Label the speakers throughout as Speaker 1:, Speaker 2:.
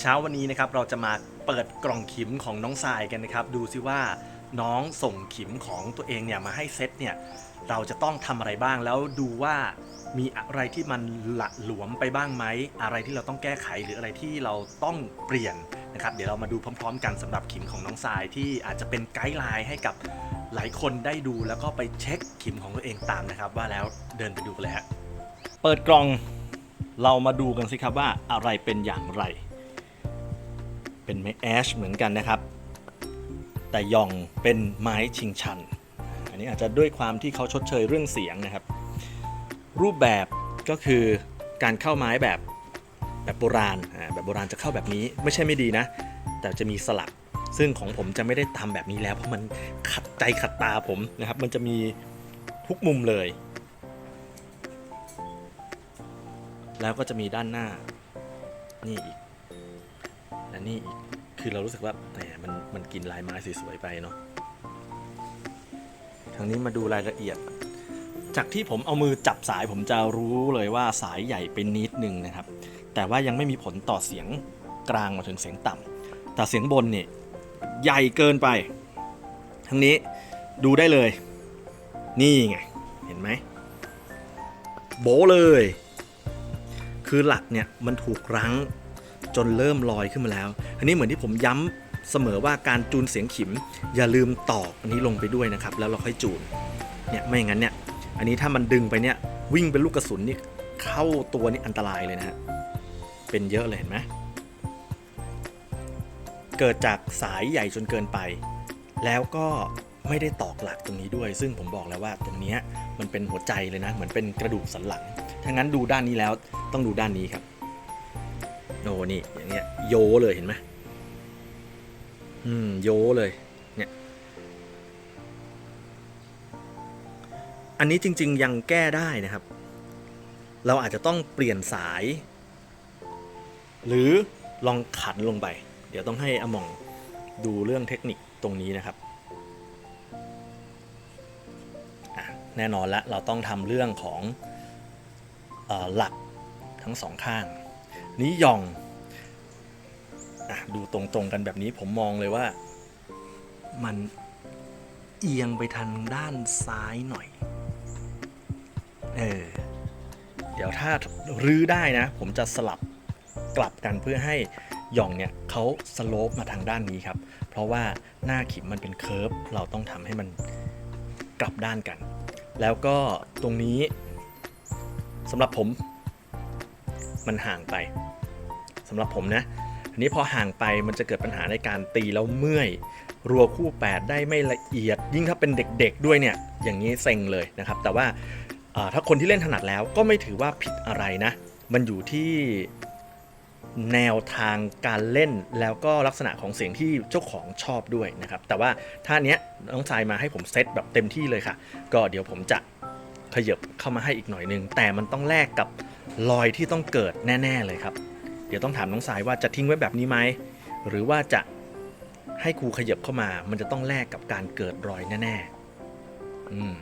Speaker 1: เช้าวันนี้นะครับเราจะมาเปิดกล่องขิมของน้องทรายกันนะครับ ดูซิว่าน้องส่งขิมของตัวเองเนี่ยมาให้เซตเนี่ยเราจะต้องทำอะไรบ้างแล้วดูว่ามีอะไรที่มันหละหลวมไปบ้างไหมอะไรที่เราต้องแก้ไขหรืออะไรที่เราต้องเปลี่ยนนะครับเดี๋ยวเรามาดูพร้อม ๆ กันสำหรับขิมของน้องทรายที่อาจจะเป็นไกด์ไลน์ให้กับหลายคนได้ดูแล้วก็ไปเช็คขิมของตัวเองตามนะครับ ว่าแล้วเดินไปดูกันเลยฮะเปิดกล่องเรามาดูกันสิครับว่าอะไรเป็นอย่างไร เป็นไม้แอชเหมือนกันนะครับ แต่ยองเป็นไม้ชิงชัน อันนี้อาจจะด้วยความที่เขาชดเชยเรื่องเสียงนะครับ รูปแบบก็คือการเข้าไม้แบบแบบโบราณอ่าแบบโบราณจะเข้าแบบนี้ไม่ใช่ไม่ดีนะ แต่จะมีสลักซึ่งของผมจะไม่ได้ทำแบบนี้แล้ว เพราะมันขัดใจขัดตาผมนะครับ มันจะมีทุกมุมเลย แล้วก็จะมีด้านหน้านี่อีก และนี่อีกคือเรารู้สึกว่าแหมมันมันกินลายไม้สวยๆไปเนาะทางนี้มาดูรายละเอียด จากที่ผมเอามือจับสายผมจะรู้เลยว่าสายใหญ่เป็นนิดนึงนะครับ แต่ว่ายังไม่มีผลต่อเสียงกลางมาถึงเสียงต่ำแต่เสียงบนเนี่ยใหญ่เกินไป ทั้งนี้ดูได้เลย นี่ไง เห็นไหม โบเลย คือหลักเนี่ยมันถูกรั้ง จนเริ่มลอยขึ้นมาแล้ว อันนี้เหมือนที่ผมย้ำเสมอว่าการจูนเสียงขิม อย่าลืมตอกอันนี้ลงไปด้วยนะครับ แล้วเราค่อยจูนเนี่ยไม่อย่างนั้นเนี่ยอันนี้ถ้ามันดึงไปเนี่ยวิ่งเป็นลูกกระสุนนี่เข้าตัวนี่อันตรายเลยนะฮะเป็นเยอะเลยเห็นไหมเกิดจากสายใหญ่จนเกินไป แล้วก็ไม่ได้ตอกหลักตรงนี้ด้วย ซึ่งผมบอกแล้วว่าตรงนี้มันเป็นหัวใจเลยนะ เหมือนเป็นกระดูกสันหลังถ้างั้นดูด้านนี้แล้วต้องดูด้านนี้ครับ โอ้นี่อย่างเงี้ยโยเลยเห็นไหมอืมโยเลยเนี่ยอันนี้จริง ๆ ยังแก้ได้นะครับ เราอาจจะต้องเปลี่ยนสาย หรือลองขันลงไป เดี๋ยวต้องให้อมองดูเรื่องเทคนิคตรงนี้นะครับแน่นอนแล้วเราต้องทำเรื่องของอหลักทั้งสองข้าง นี้ยองดูตรงๆกันแบบนี้ผมมองเลยว่า มันเอียงไปทางด้านซ้ายหน่อย เออ เดี๋ยวถ้ารื้อได้นะ ผมจะสลับกลับกันเพื่อให้หย่องเนี่ยเขาสโลปมาทางด้านนี้ครับ เพราะว่าหน้าขิมมันเป็นเคิร์ฟเราต้องทำให้มันกลับด้านกัน แล้วก็ตรงนี้สำหรับผม มันห่างไปสำหรับผมนะอันนี้พอห่างไปมันจะเกิดปัญหาในการตีแล้วเมื่อย รัวคู่ 8 ได้ไม่ละเอียด ยิ่งถ้าเป็นเด็กๆด้วยเนี่ยอย่างนี้เซ็งเลยนะครับ แต่ว่าถ้าคนที่เล่นถนัดแล้วก็ไม่ถือว่าผิดอะไรนะ มันอยู่ที่แนวทางการเล่นแล้วก็ลักษณะของเสียงที่เจ้าของชอบด้วยนะครับ แต่ว่าถ้าเนี้ยน้องชายมาให้ผมเซตแบบเต็มที่เลยค่ะ ก็เดี๋ยวผมจะขยับเข้ามาให้อีกหน่อยนึง แต่มันต้องแลกกับ รอยที่ต้องเกิดแน่ ๆเลยครับ เดี๋ยวต้องถามน้องสายว่าจะทิ้งไว้แบบนี้ไหมหรือว่าจะให้ครูขยับเข้ามา มันจะต้องแลกกับการเกิดรอยแน่ๆอืม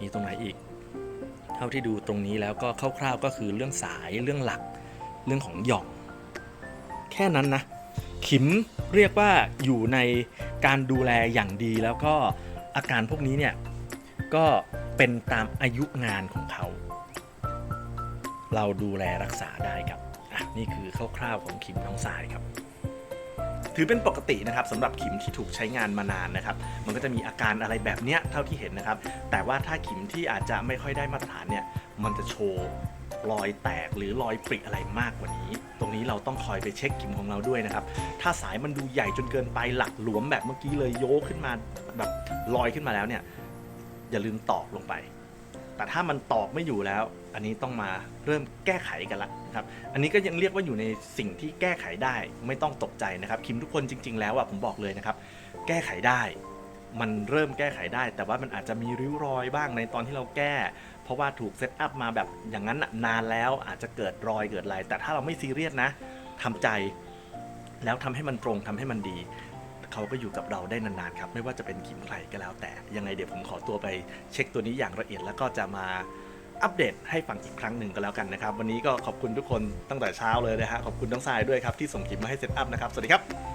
Speaker 1: มีตรงไหนอีก เท่าที่ดูตรงนี้แล้วก็คร่าวๆก็คือเรื่องสายเรื่องหลัก เรื่องของหย่อง แค่นั้นนะขิมเรียกว่าอยู่ในการดูแลอย่างดีแล้วก็อาการพวกนี้เนี่ยก็เป็นตามอายุงานของเขา เราดูแลรักษาได้ครับอะนี่คือคร่าวๆของขิมน้องสายครับ ถือเป็นปกตินะครับสำหรับขิมที่ถูกใช้งานมานานนะครับ มันก็จะมีอาการอะไรแบบเนี้ยเท่าที่เห็นนะครับ แต่ว่าถ้าขิมที่อาจจะไม่ค่อยได้มาตรฐานเนี่ย มันจะโชว์รอยแตกหรือรอยปริอะไรมากกว่านี้ ตรงนี้เราต้องคอยไปเช็คขิมของเราด้วยนะครับ ถ้าสายมันดูใหญ่จนเกินไปหลักหลวมแบบเมื่อกี้เลยโยกขึ้นมาแบบลอยขึ้นมาแล้วเนี่ย อย่าลืมตอกลงไป แต่ถ้ามันตอกไม่อยู่แล้ว อันนี้ต้องมาเริ่มแก้ไขกันละนะครับ อันนี้ก็ยังเรียกว่าอยู่ในสิ่งที่แก้ไขได้ไม่ต้องตกใจนะครับคิมทุกคนจริง ๆ แล้วอะผมบอกเลยนะครับ แก้ไขได้มันเริ่มแก้ไขได้ แต่ว่ามันอาจจะมีริ้วรอยบ้างในตอนที่เราแก้ เพราะว่าถูกเซตอัพมาแบบอย่างนั้นน่ะนานแล้วอาจจะเกิดรอยเกิดอะไรแต่ถ้าเราไม่ซีเรียสนะทำใจ แล้วทำให้มันตรงทำให้มันดี เขาก็อยู่กับเราได้นานๆครับไม่ว่าจะเป็นขิมใครก็แล้ว แต่ยังไงเดี๋ยวผมขอตัวไปเช็คตัวนี้อย่างละเอียดแล้วก็จะมาอัปเดตให้ฟังอีกครั้งหนึ่งก็แล้วกันนะครับ วันนี้ก็ขอบคุณทุกคนตั้งแต่เช้าเลยนะฮะขอบคุณน้องทรายด้วยครับที่ส่งคลิปมาให้เซตอัพนะครับสวัสดีครับ